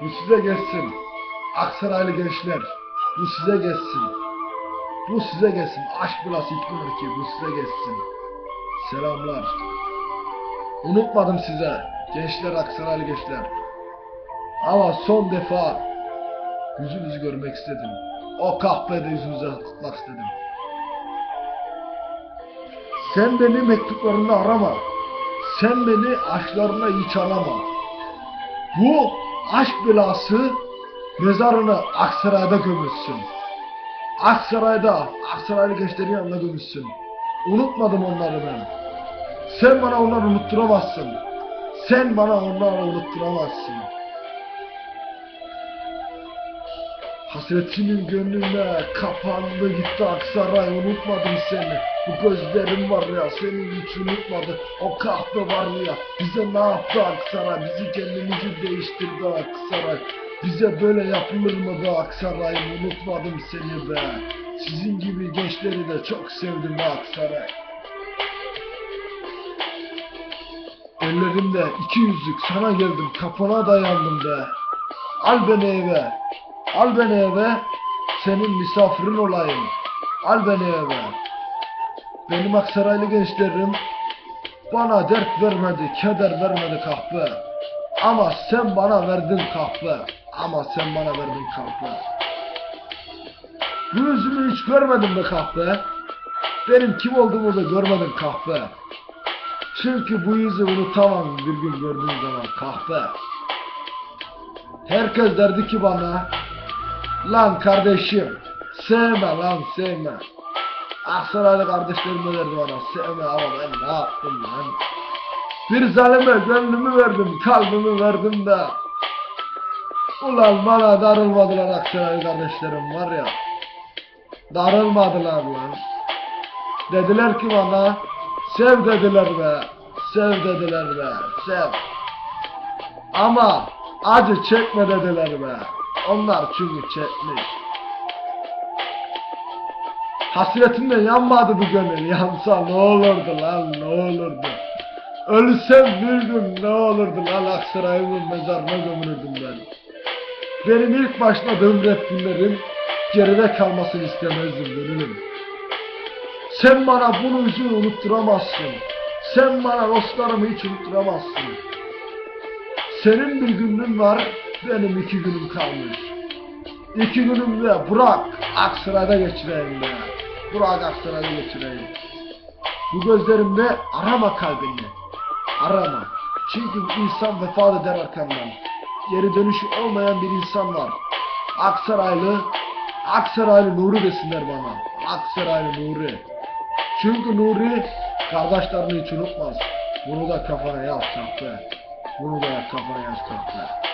Bu size geçsin. Aksaraylı gençler. Bu size geçsin. Bu size geçsin. Aşk bulası hikmet ki bu size geçsin. Selamlar. Unutmadım size. Gençler Aksaraylı gençler. Ama son defa yüzünüzü görmek istedim. O kahvede yüzünüze bakmak istedim. Sen beni mektuplarında arama. Sen beni aşklarına hiç arama. Bu aşk belası mezarını Aksaray'da gömülsün. Aksaray'da, Aksaraylı gençlerin yanında gömülsün. Unutmadım onları ben. Sen bana onları unutturamazsın. Sen bana onları unutturamazsın. Hasretimin gönlüne kapandı gitti Aksaray unutmadım seni Bu gözlerim var ya senin hiç unutmadı. O kahve var ya bize ne yaptı Aksaray? Bizi kendimizi değiştirdi Aksaray. Bize böyle yapılır mı be Aksaray? Unutmadım seni be. Sizin gibi gençleri de çok sevdim be Aksaray. Ellerimde iki yüzlük sana geldim kapına dayandım be. Al beni eve Al beni eve, senin misafirin olayım. Al beni eve. Benim Aksaraylı gençlerim bana dert vermedi, keder vermedi kahve. Ama sen bana verdin kahve. Ama sen bana verdin kahve. Bu yüzümü hiç görmedin be kahve. Benim kim olduğumu da görmedin kahve. Çünkü bu yüzü unutamam bir gün gördüğüm zaman kahve. Herkes derdi ki bana Lan kardeşim sevme lan sevme. Aksaraylı kardeşlerim de derdi bana sevme ama ben ne yaptım lan. Bir zalime gönlümü verdim kalbimi verdim de. Ulan bana darılmadılar Aksaraylı kardeşlerim var ya. Darılmadılar lan. Dediler ki bana sev dediler be. Sev dediler be. Sev. Ama acı çekme dediler be. Onlar çünkü çekmiş. Hasretimle yanmadı bu gönül. Yansa ne olurdu lan ne olurdu. Ölsem bir gün ne olurdu lan Aksaray'ımın mezarına gömülürdüm ben. Benim ilk başladığım rap günlerim geride kalmasını istemezdim gönülüm. Sen bana bunu yüzünü unutturamazsın. Sen bana dostlarımı hiç unutturamazsın. Senin bir günün var, benim iki günüm kalmış. İki günümde Burak Aksaray'da geçireyim be. Burak Aksaray'da geçireyim. Bu gözlerimde arama kalbini. Arama. Çünkü insan vefat eder arkandan. Geri dönüşü olmayan bir insan var. Aksaraylı, Aksaraylı Nuri desinler bana. Aksaraylı Nuri. Çünkü Nuri kardeşlerini hiç unutmaz. Bunu da kafana yaz kahve. Bunu da kafana yaz kahve.